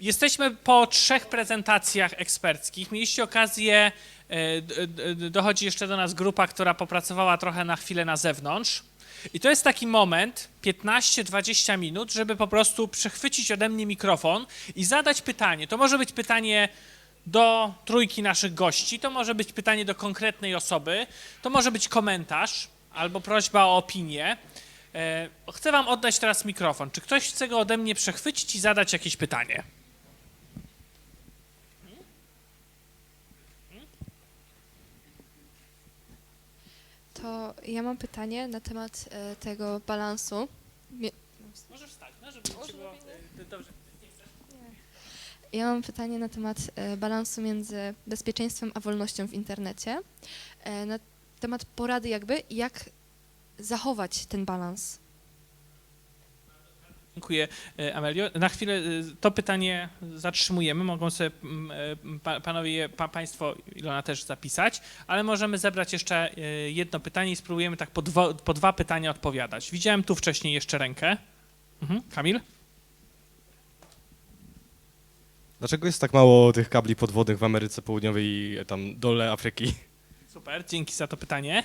Jesteśmy po trzech prezentacjach eksperckich. Mieliście okazję, e, dochodzi jeszcze do nas grupa, która popracowała trochę na chwilę na zewnątrz. I to jest taki moment, 15-20 minut, żeby po prostu przechwycić ode mnie mikrofon i zadać pytanie. To może być pytanie do trójki naszych gości, to może być pytanie do konkretnej osoby, to może być komentarz albo prośba o opinię. E, Chcę wam oddać teraz mikrofon. Czy ktoś chce go ode mnie przechwycić i zadać jakieś pytanie? To ja mam pytanie na temat e, tego balansu. Mie- Możesz wstać, no, żeby ci było... e, Dobrze. Ja mam pytanie na temat balansu między bezpieczeństwem a wolnością w internecie. Na temat porady jakby, jak zachować ten balans. Dziękuję, e, Amelio. Na chwilę e, to pytanie zatrzymujemy. Mogą sobie e, pa, panowie, pa, państwo, Ilona też zapisać, ale możemy zebrać jeszcze jedno pytanie i spróbujemy tak po dwa, po dwa pytania odpowiadać. Widziałem tu wcześniej jeszcze rękę. Mhm. Kamil? Dlaczego jest tak mało tych kabli podwodnych w Ameryce Południowej i tam dole Afryki? Super, dzięki za to pytanie.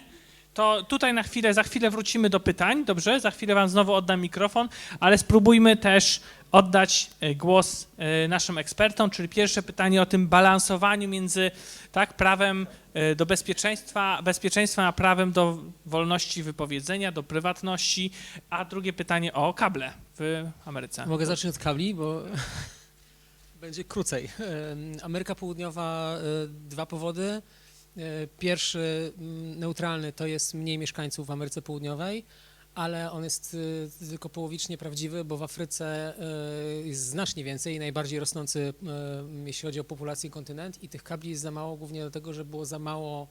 To tutaj na chwilę, za chwilę wrócimy do pytań, dobrze? Za chwilę wam znowu oddam mikrofon, ale spróbujmy też oddać e, głos e, naszym ekspertom, czyli pierwsze pytanie o tym balansowaniu między tak, prawem e, do bezpieczeństwa, bezpieczeństwa, a prawem do wolności wypowiedzenia, do prywatności, a drugie pytanie o kable w Ameryce. Mogę zacząć od kabli, bo będzie krócej. Ameryka Południowa, dwa powody. E, Pierwszy, neutralny, to jest mniej mieszkańców w Ameryce Południowej, ale on jest e, tylko połowicznie prawdziwy, bo w Afryce e, jest znacznie więcej, najbardziej rosnący, jeśli chodzi o populację kontynent i tych kabli jest za mało, głównie dlatego, że było za mało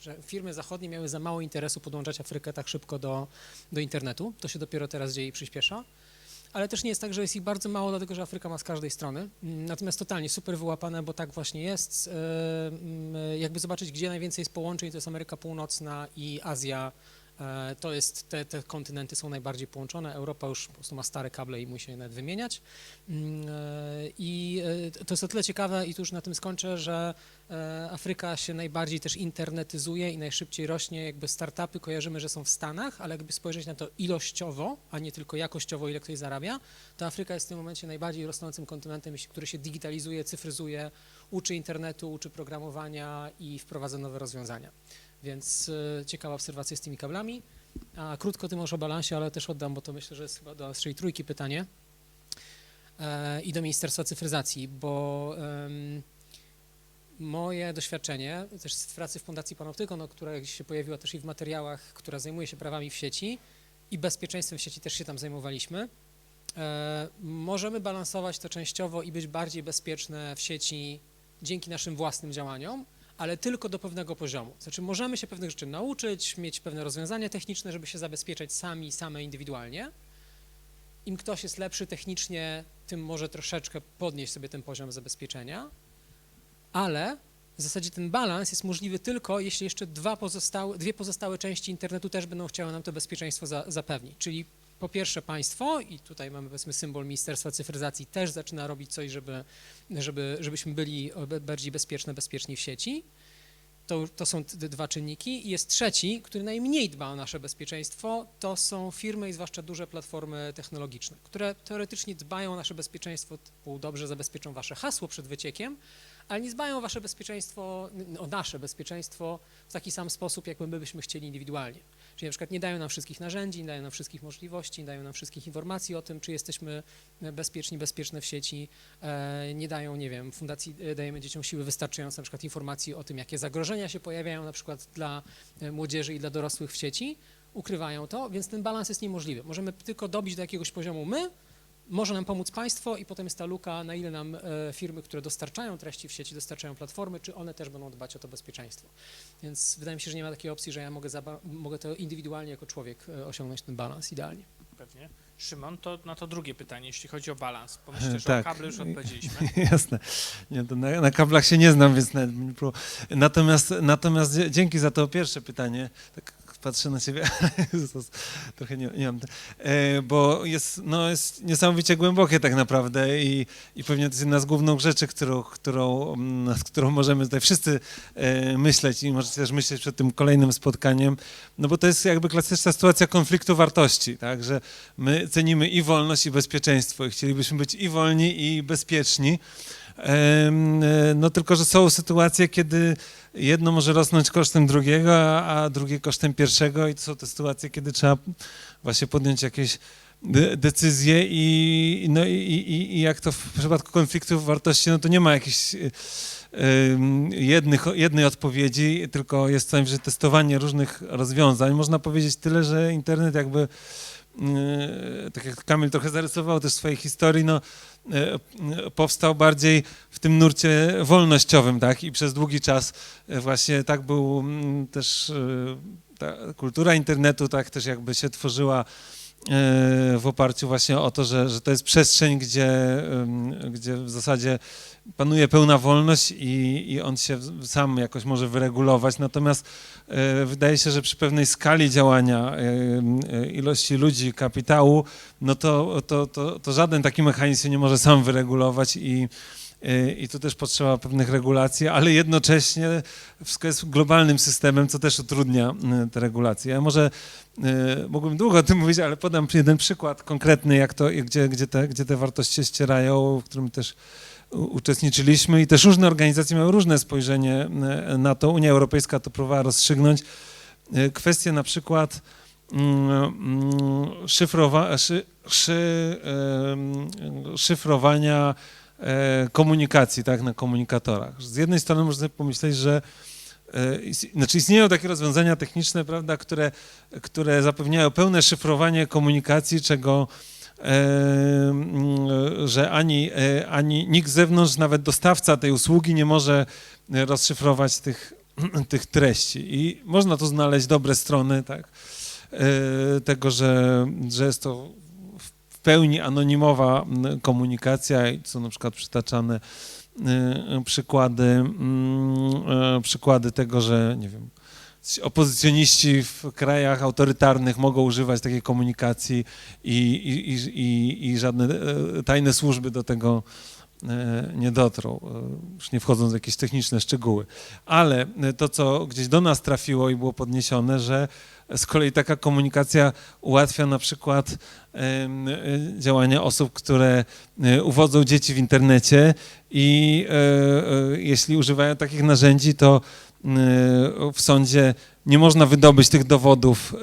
że firmy zachodnie miały za mało interesu podłączać Afrykę tak szybko do, do internetu. To się dopiero teraz dzieje i przyspiesza ale też nie jest tak, że jest ich bardzo mało, dlatego że Afryka ma z każdej strony. Mm, Natomiast totalnie super wyłapane, bo tak właśnie jest. E, mm, Jakby zobaczyć, gdzie najwięcej jest połączeń, to jest Ameryka Północna i Azja. E, To jest, te, te kontynenty są najbardziej połączone. Europa już po prostu ma stare kable i musi je nawet wymieniać. Mm, e, I e, to jest o tyle ciekawe, i tu już na tym skończę, że Afryka się najbardziej też internetyzuje i najszybciej rośnie. Jakby startupy kojarzymy, że są w Stanach, ale jakby spojrzeć na to ilościowo, a nie tylko jakościowo, ile ktoś zarabia, to Afryka jest w tym momencie najbardziej rosnącym kontynentem, który się digitalizuje, cyfryzuje, uczy internetu, uczy programowania i wprowadza nowe rozwiązania. Więc e, ciekawa obserwacja z tymi kablami. A krótko ty możesz o balansie, ale też oddam, bo to myślę, że jest chyba do naszej trójki pytanie e, i do Ministerstwa Cyfryzacji, bo moje doświadczenie też z pracy w Fundacji Panoptykon, no, która się pojawiła też i w materiałach, która zajmuje się prawami w sieci i bezpieczeństwem w sieci też się tam zajmowaliśmy. E, możemy balansować to częściowo i być bardziej bezpieczne w sieci dzięki naszym własnym działaniom, ale tylko do pewnego poziomu. Znaczy możemy się pewnych rzeczy nauczyć, mieć pewne rozwiązania techniczne, żeby się zabezpieczać sami, same indywidualnie. Im ktoś jest lepszy technicznie, tym może troszeczkę podnieść sobie ten poziom zabezpieczenia, ale w zasadzie ten balans jest możliwy tylko, jeśli jeszcze pozostałe, dwie pozostałe części internetu też będą chciały nam to bezpieczeństwo za, zapewnić. Czyli po pierwsze państwo, i tutaj mamy powiedzmy symbol Ministerstwa Cyfryzacji, też zaczyna robić coś, żeby, żeby, żebyśmy byli be- bardziej bezpieczne, bezpieczni w sieci. To, to są dwa czynniki. I jest trzeci, który najmniej dba o nasze bezpieczeństwo, to są firmy i zwłaszcza duże platformy technologiczne, które teoretycznie dbają o nasze bezpieczeństwo, typu dobrze zabezpieczą wasze hasło przed wyciekiem, ale nie dbają o wasze bezpieczeństwo, o nasze bezpieczeństwo w taki sam sposób, jak my byśmy chcieli indywidualnie. Czyli na przykład nie dają nam wszystkich narzędzi, nie dają nam wszystkich możliwości, nie dają nam wszystkich informacji o tym, czy jesteśmy bezpieczni, bezpieczne w sieci, e, nie dają, nie wiem, fundacji e, dajemy dzieciom siły wystarczające na przykład informacji o tym, jakie zagrożenia się pojawiają na przykład dla e, młodzieży i dla dorosłych w sieci, ukrywają to, więc ten balans jest niemożliwy. Możemy tylko dobić do jakiegoś poziomu my, może nam pomóc państwo i potem jest ta luka, na ile nam e, firmy, które dostarczają treści w sieci, dostarczają platformy, czy one też będą dbać o to bezpieczeństwo. Więc wydaje mi się, że nie ma takiej opcji, że ja mogę, mogę to indywidualnie jako człowiek e, osiągnąć ten balans idealnie. Pewnie. Szymon, to na to drugie pytanie, jeśli chodzi o balans. Bo myślę, że Tak. o kable już odpowiedzieliśmy. Jasne. Nie, na, na kablach się nie znam, więc nawet nie. Natomiast, natomiast dzięki za to pierwsze pytanie. Tak patrzę na ciebie, trochę nie, nie mam. E, bo jest, no, jest niesamowicie głębokie tak naprawdę i, i pewnie to jest jedna z głównych rzeczy, którą, którą, mm, nad którą możemy tutaj wszyscy e, myśleć i możecie też myśleć przed tym kolejnym spotkaniem, no bo to jest jakby klasyczna sytuacja konfliktu wartości, tak, że my cenimy i wolność, i bezpieczeństwo i chcielibyśmy być i wolni, i bezpieczni. E, No tylko, że są sytuacje, kiedy jedno może rosnąć kosztem drugiego, a, drugie kosztem pierwszego i to są te sytuacje, kiedy trzeba właśnie podjąć jakieś de- decyzje i, no i, i, i jak to w przypadku konfliktów wartości, no to nie ma jakichś jednych, jednej odpowiedzi, tylko jest że testowanie różnych rozwiązań. Można powiedzieć tyle, że internet jakby tak jak Kamil trochę zarysował też swojej historii, no, e, e, powstał bardziej w tym nurcie wolnościowym, tak? I przez długi czas e, właśnie tak był mm, też e, ta kultura internetu, tak też jakby się tworzyła e, w oparciu właśnie o to, że, że to jest przestrzeń, gdzie, gdzie w zasadzie panuje pełna wolność i, i on się sam jakoś może wyregulować. Natomiast e, wydaje się, że przy pewnej skali działania e, e, ilości ludzi, kapitału, no to, to, to, to żaden taki mechanizm się nie może sam wyregulować i, e, i tu też potrzeba pewnych regulacji, ale jednocześnie wszystko jest globalnym systemem, co też utrudnia e, te regulacje. Ja może e, mógłbym długo o tym mówić, ale podam jeden przykład konkretny, jak to, gdzie, gdzie, te, gdzie te wartości się ścierają, w którym też uczestniczyliśmy i też różne organizacje mają różne spojrzenie na to. Unia Europejska to próbowała rozstrzygnąć. Kwestie na przykład mm, mm, szyfrowa, szy, szy, szyfrowania komunikacji tak, na komunikatorach. Z jednej strony można pomyśleć, że e, znaczy istnieją takie rozwiązania techniczne, prawda, które, które zapewniają pełne szyfrowanie komunikacji, czego e, że ani, e, ani nikt z zewnątrz, nawet dostawca tej usługi nie może e, rozszyfrować tych, tych treści. I można tu znaleźć dobre strony tak, e, tego, że, że jest to pełni anonimowa komunikacja, są na przykład przytaczane e, przykłady, mm, e, przykłady tego, że nie wiem, opozycjoniści w krajach autorytarnych mogą używać takiej komunikacji i, i, i, i, żadne e, tajne służby do tego nie dotrą, e, już nie wchodząc w jakieś techniczne szczegóły. Ale e, to, co gdzieś do nas trafiło i było podniesione, że z kolei taka komunikacja ułatwia na przykład em, e, działania osób, które e, uwodzą dzieci w internecie i e, e, jeśli używają takich narzędzi, to e, w sądzie nie można wydobyć tych dowodów e,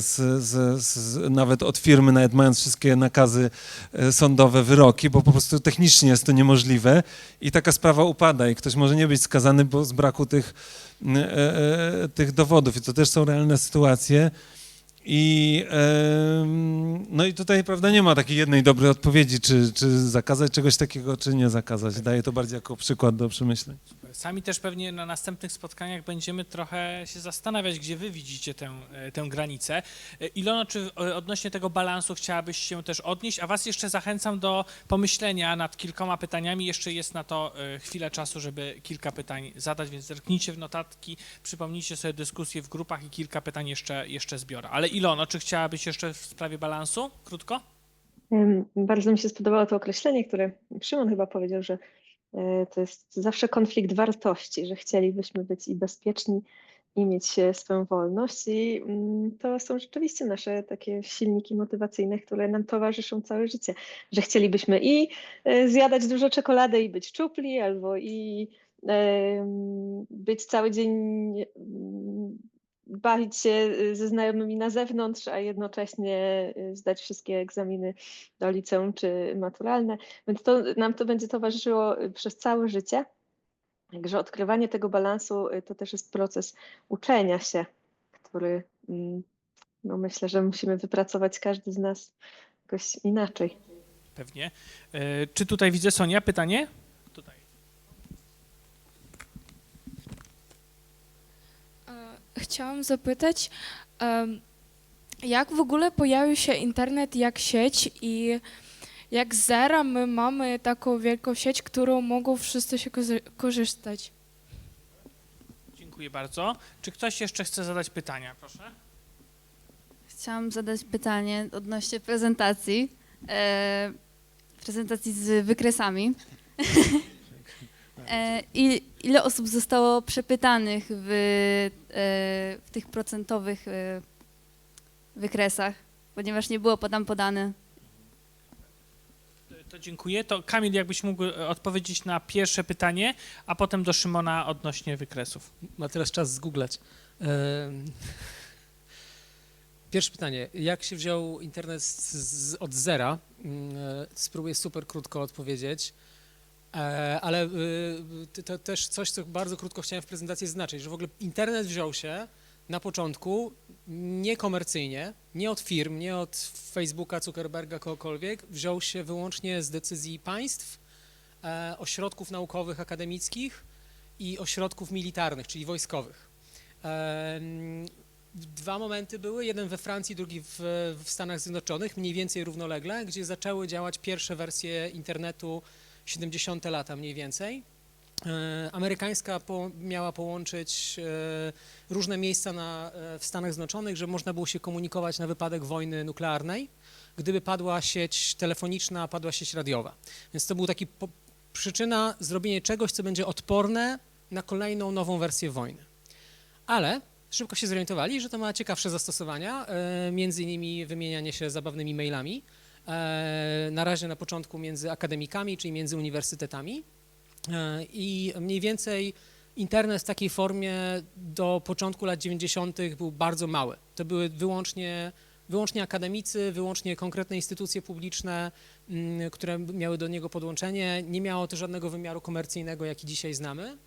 z, z, z, nawet od firmy, nawet mając wszystkie nakazy e, sądowe, wyroki, bo po prostu technicznie jest to niemożliwe i taka sprawa upada i ktoś może nie być skazany bo z braku tych, tych dowodów i to też są realne sytuacje. I, no i tutaj, prawda, nie ma takiej jednej dobrej odpowiedzi, czy, czy zakazać czegoś takiego, czy nie zakazać. Daję to bardziej jako przykład do przemyśleń. Sami też pewnie na następnych spotkaniach będziemy trochę się zastanawiać, gdzie wy widzicie tę, e, tę granicę. E, Ilono, czy e, odnośnie tego balansu chciałabyś się też odnieść, a was jeszcze zachęcam do pomyślenia nad kilkoma pytaniami. Jeszcze jest na to chwilę czasu, żeby kilka pytań zadać, więc zerknijcie w notatki, przypomnijcie sobie dyskusję w grupach i kilka pytań jeszcze, jeszcze zbiorę. Ale Ilono, czy chciałabyś jeszcze w sprawie balansu? Krótko? Bardzo mi się spodobało to określenie, które Szymon chyba powiedział, że to jest zawsze konflikt wartości, że chcielibyśmy być i bezpieczni, i mieć e, swoją wolność. I mm, to są rzeczywiście nasze takie silniki motywacyjne, które nam towarzyszą całe życie. Że chcielibyśmy i e, zjadać dużo czekolady i być czupli, albo i być cały dzień bawić się y, ze znajomymi na zewnątrz, a jednocześnie y, zdać wszystkie egzaminy do liceum czy maturalne. Więc to, nam to będzie towarzyszyło y, przez całe życie. Także odkrywanie tego balansu to też jest proces uczenia się, który mm, no myślę, że musimy wypracować każdy z nas jakoś inaczej. Pewnie. E, Czy tutaj widzę Sonia? Pytanie? Tutaj. E, Chciałam zapytać, Jak w ogóle pojawił się internet jak sieć i jak zera my mamy taką wielką sieć, którą mogą wszyscy się korzystać? Dziękuję bardzo. Czy ktoś jeszcze chce zadać pytania? Proszę. Chciałam zadać pytanie odnośnie prezentacji. E, prezentacji z wykresami. e, i, ile osób zostało przepytanych w, e, w tych procentowych e, wykresach? Ponieważ nie było tam podane. To dziękuję. To Kamil, jakbyś mógł odpowiedzieć na pierwsze pytanie, a potem do Szymona odnośnie wykresów. Ma teraz czas zgooglać. Pierwsze pytanie. Jak się wziął internet z, z, od zera? Mm, Spróbuję super krótko odpowiedzieć. E, Ale y, to- to też coś, co bardzo krótko chciałem w prezentacji zaznaczyć, że w ogóle internet wziął się na początku niekomercyjnie, nie od firm, nie od Facebooka, Zuckerberga, kogokolwiek, wziął się wyłącznie z decyzji państw, e, ośrodków naukowych, akademickich i ośrodków militarnych, czyli wojskowych. Em, Dwa momenty były, jeden we Francji, drugi w, w Stanach Zjednoczonych, mniej więcej równolegle, gdzie zaczęły działać pierwsze wersje internetu 70 lata mniej więcej. E, Amerykańska po, miała połączyć e, różne miejsca na, e, w Stanach Zjednoczonych, żeby można było się komunikować na wypadek wojny nuklearnej, gdyby padła sieć telefoniczna, padła sieć radiowa. Więc to był taki po, przyczyna zrobienia czegoś, co będzie odporne na kolejną nową wersję wojny. Ale szybko się zorientowali, że to ma ciekawsze zastosowania, między innymi wymienianie się zabawnymi mailami, na razie na początku między akademikami, czyli między uniwersytetami E, i mniej więcej internet w takiej formie do początku lat 90. był bardzo mały. To były wyłącznie, wyłącznie akademicy, wyłącznie konkretne instytucje publiczne, mm, które miały do niego podłączenie. Nie miało to żadnego wymiaru komercyjnego, jaki dzisiaj znamy.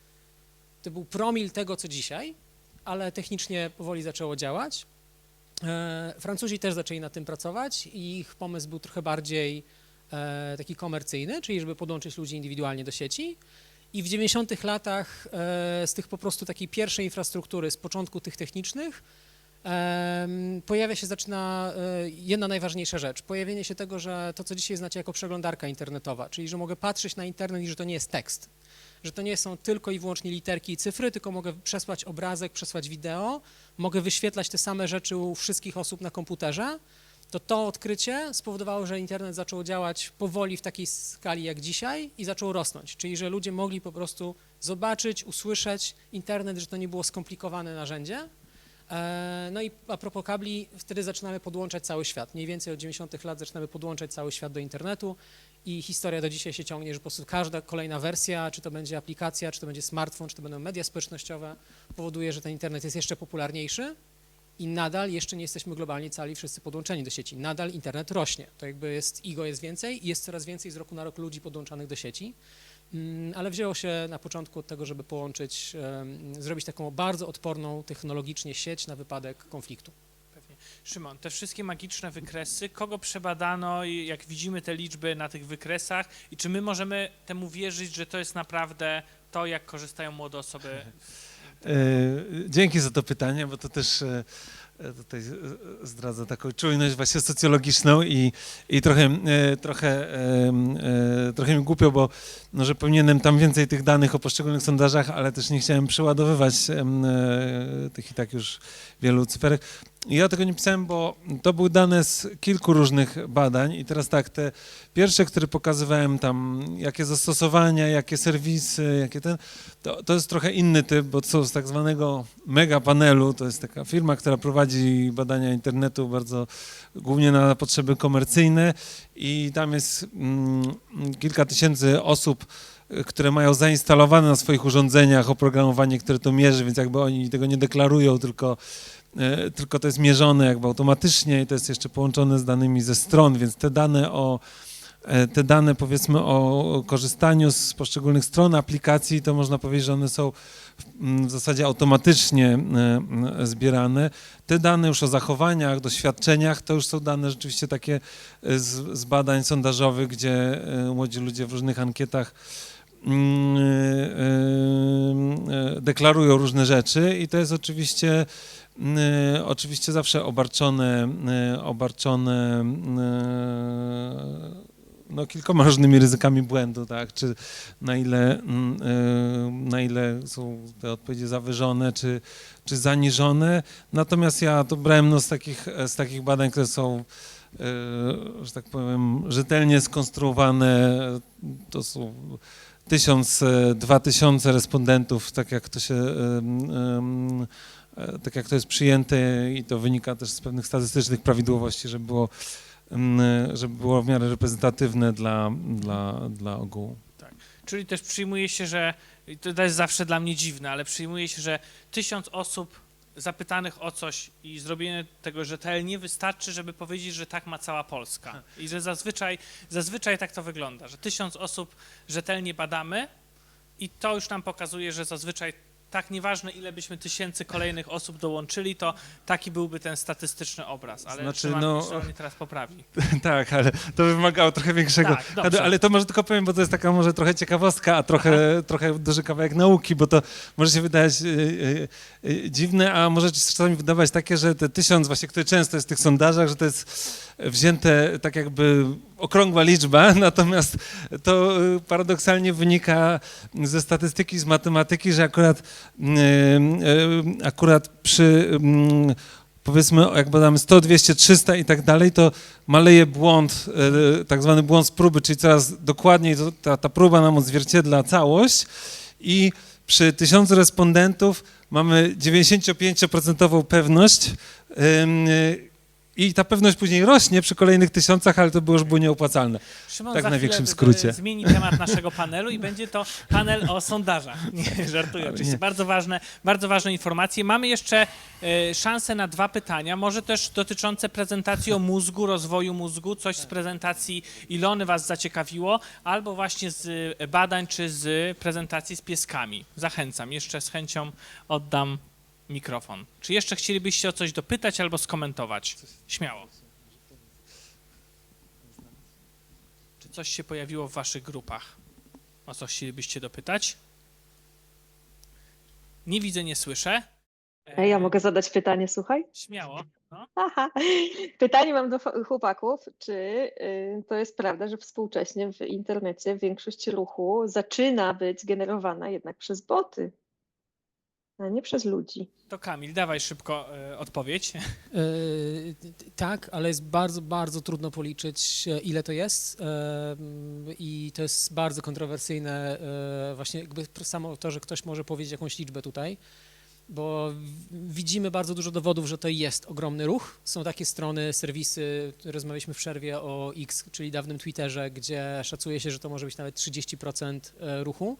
To był promil tego, co dzisiaj, ale technicznie powoli zaczęło działać. E, Francuzi też zaczęli nad tym pracować i ich pomysł był trochę bardziej e, taki komercyjny, czyli żeby podłączyć ludzi indywidualnie do sieci. I w 90 latach e, z tych po prostu takiej pierwszej infrastruktury, z początku tych technicznych, pojawia się, zaczyna jedna najważniejsza rzecz. Pojawienie się tego, że to, co dzisiaj znacie jako przeglądarka internetowa, czyli że mogę patrzeć na internet i że to nie jest tekst. Że to nie są tylko i wyłącznie literki i cyfry, tylko mogę przesłać obrazek, przesłać wideo, mogę wyświetlać te same rzeczy u wszystkich osób na komputerze, to to odkrycie spowodowało, że internet zaczął działać powoli w takiej skali jak dzisiaj i zaczął rosnąć. Czyli, że ludzie mogli po prostu zobaczyć, usłyszeć internet, że to nie było skomplikowane narzędzie. E, No i a propos kabli, wtedy zaczynamy podłączać cały świat. Mniej więcej od 90 lat zaczynamy podłączać cały świat do internetu i historia do dzisiaj się ciągnie, że po prostu każda kolejna wersja, czy to będzie aplikacja, czy to będzie smartfon, czy to będą media społecznościowe, powoduje, że ten internet jest jeszcze popularniejszy i nadal jeszcze nie jesteśmy globalnie cali wszyscy podłączeni do sieci. Nadal internet rośnie. To jakby jest, IGO jest więcej i jest coraz więcej z roku na rok ludzi podłączanych do sieci. Mm, Ale wzięło się na początku od tego, żeby połączyć, zrobić taką bardzo odporną technologicznie sieć na wypadek konfliktu. Szymon, te wszystkie magiczne wykresy, kogo przebadano i jak widzimy te liczby na tych wykresach i czy my możemy temu wierzyć, że to jest naprawdę to, jak korzystają młode osoby? E, Dzięki za to pytanie, bo to też e, e, tutaj zdradza taką czujność właśnie socjologiczną i, i trochę, trochę, trochę mi głupio, bo no, że powinienem tam więcej tych danych o poszczególnych sondażach, ale też nie chciałem przeładowywać tych i tak już wielu cyferek. Ja tego nie pisałem, bo to były dane z kilku różnych badań i teraz tak, te pierwsze, które pokazywałem tam, jakie zastosowania, jakie serwisy, jakie ten, to, to jest trochę inny typ, bo są z tak zwanego mega panelu, to jest taka firma, która prowadzi badania internetu bardzo głównie na potrzeby komercyjne i tam jest mm, kilka tysięcy osób, które mają zainstalowane na swoich urządzeniach oprogramowanie, które to mierzy, więc jakby oni tego nie deklarują, tylko tylko to jest mierzone jakby automatycznie i to jest jeszcze połączone z danymi ze stron, więc te dane o e, te dane powiedzmy o korzystaniu z poszczególnych stron aplikacji, to można powiedzieć, że one są w, m, w zasadzie automatycznie e, m, zbierane. Te dane już o zachowaniach, doświadczeniach, to już są dane rzeczywiście takie e, z, z badań sondażowych, gdzie e, młodzi ludzie w różnych ankietach mm, e, e, deklarują różne rzeczy i to jest oczywiście oczywiście zawsze obarczone, y, obarczone y, no, kilkoma różnymi ryzykami błędu, tak? Czy na ile, y, na ile są te odpowiedzi zawyżone, czy, czy zaniżone. Natomiast ja to brałem no, z, takich, z takich badań, które są, y, że tak powiem, rzetelnie skonstruowane. To są tysiąc, dwa tysiące respondentów, tak jak to się, tak jak to jest przyjęte i to wynika też z pewnych statystycznych prawidłowości, żeby było, em, żeby było w miarę reprezentatywne dla, dla, dla ogółu. Czyli też przyjmuje się, że to jest zawsze dla mnie dziwne, ale przyjmuje się, że tysiąc osób zapytanych o coś i zrobienie tego rzetelnie wystarczy, żeby powiedzieć, że tak ma cała Polska. I że zazwyczaj, zazwyczaj tak to wygląda, że tysiąc osób rzetelnie badamy i to już nam pokazuje, że zazwyczaj tak nieważne ile byśmy tysięcy kolejnych osób dołączyli, to taki byłby ten statystyczny obraz. Ale Znaczy, no- mnie teraz poprawi. Tak, ale to wymagało trochę większego. Tak, dobrze. ale to może tylko powiem, bo to jest taka może trochę ciekawostka, a trochę, trochę duży kawałek nauki, bo to może się wydać y, y, y, dziwne, a może czasami wydawać takie, że te tysiąc, właśnie które często jest w tych sondażach, że to jest wzięte tak jakby okrągła liczba, natomiast to y, paradoksalnie wynika ze statystyki, z matematyki, że akurat, y, y, akurat przy mm, powiedzmy, jak badamy 100, 200, 300 i tak dalej, to maleje błąd, tak zwany błąd z próby, czyli coraz dokładniej ta, ta próba nam odzwierciedla całość. I przy tysiącu respondentów mamy 95% pewność i ta pewność później rośnie przy kolejnych tysiącach, ale to było już było nieopłacalne. Szymon Tak w największym chwilę skrócie. e, zmieni temat naszego panelu i będzie to panel o sondażach. Nie, żartuję Ale oczywiście. nie. Bardzo ważne, bardzo ważne informacje. Mamy jeszcze e, szansę na dwa pytania, może też dotyczące prezentacji o mózgu, rozwoju mózgu, coś z prezentacji Ilony was zaciekawiło, albo właśnie z e, badań, czy z prezentacji z pieskami. Zachęcam, jeszcze z chęcią oddam mikrofon. Czy jeszcze chcielibyście o coś dopytać albo skomentować? Śmiało. Czy coś się pojawiło w waszych grupach? O co chcielibyście dopytać? Nie widzę, nie słyszę. Ej, ja mogę zadać pytanie, słuchaj? Śmiało. No. Aha. Pytanie mam do fa- chłopaków, czy y, to jest prawda, że współcześnie w internecie większość ruchu zaczyna być generowana jednak przez boty, nie przez ludzi? To Kamil, dawaj szybko e, odpowiedź. T- Tak, ale jest bardzo, bardzo trudno policzyć, e, ile to jest. mm, I to jest bardzo kontrowersyjne, e, właśnie jakby samo to, że ktoś może powiedzieć jakąś liczbę tutaj, bo widzimy bardzo dużo dowodów, że to jest ogromny ruch. Są takie strony, serwisy, rozmawialiśmy w przerwie o X, czyli dawnym Twitterze, gdzie szacuje się, że to może być nawet 30% e, ruchu.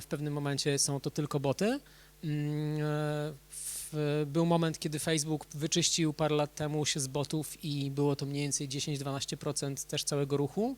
W pewnym momencie są to tylko boty. Mm, e, w, był moment, kiedy Facebook wyczyścił parę lat temu się z botów i było to mniej więcej 10-12% też całego ruchu.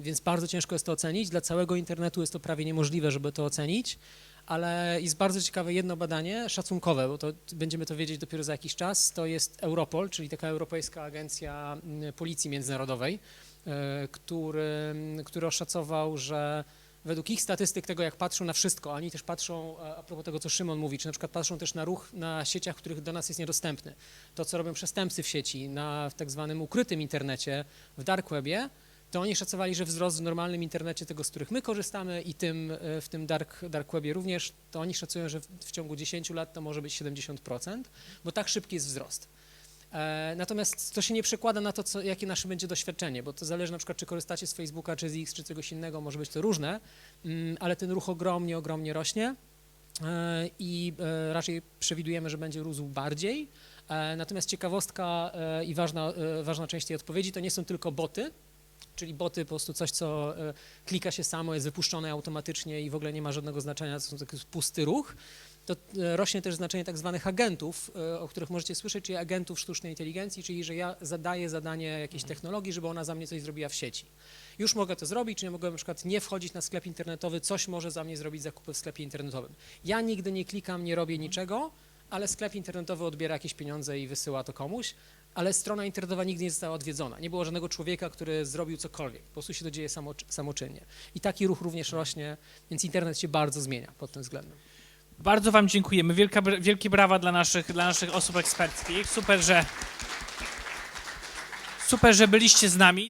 Więc bardzo ciężko jest to ocenić. Dla całego internetu jest to prawie niemożliwe, żeby to ocenić, ale jest bardzo ciekawe jedno badanie szacunkowe, bo to będziemy to wiedzieć dopiero za jakiś czas. To jest Europol, czyli taka Europejska Agencja mm, Policji Międzynarodowej, e, który, który oszacował, że według ich statystyk tego, jak patrzą na wszystko, oni też patrzą, a propos tego, co Szymon mówi, czy na przykład patrzą też na ruch na sieciach, których do nas jest niedostępny. To, co robią przestępcy w sieci, na w tak zwanym ukrytym internecie, w dark webie, to oni szacowali, że wzrost w normalnym internecie, tego, z których my korzystamy i tym, e, w tym dark, dark webie również, to oni szacują, że w, w ciągu 10 lat to może być 70%, bo tak szybki jest wzrost. E, Natomiast to się nie przekłada na to, co, jakie nasze będzie doświadczenie, bo to zależy na przykład, czy korzystacie z Facebooka, czy z X, czy czegoś innego, może być to różne, mm, ale ten ruch ogromnie, ogromnie rośnie e, i e, raczej przewidujemy, że będzie rósł bardziej. Natomiast ciekawostka i ważna, ważna część tej odpowiedzi to nie są tylko boty, czyli boty po prostu coś, co klika się samo, jest wypuszczone automatycznie i w ogóle nie ma żadnego znaczenia, to są taki pusty ruch. To e, rośnie też znaczenie tak zwanych agentów, e, o których możecie słyszeć, czyli agentów sztucznej inteligencji, czyli że ja zadaję zadanie jakiejś technologii, żeby ona za mnie coś zrobiła w sieci. Już mogę to zrobić, czy nie mogę na przykład nie wchodzić na sklep internetowy, coś może za mnie zrobić zakupy w sklepie internetowym. Ja nigdy nie klikam, nie robię niczego, ale sklep internetowy odbiera jakieś pieniądze i wysyła to komuś, ale strona internetowa nigdy nie została odwiedzona. Nie było żadnego człowieka, który zrobił cokolwiek. Po prostu się to dzieje samo, samoczynnie. I taki ruch również rośnie, więc internet się bardzo zmienia pod tym względem. Bardzo Wam dziękujemy. Wielka, wielkie brawa dla naszych, dla naszych osób eksperckich. Super, że super, że byliście z nami.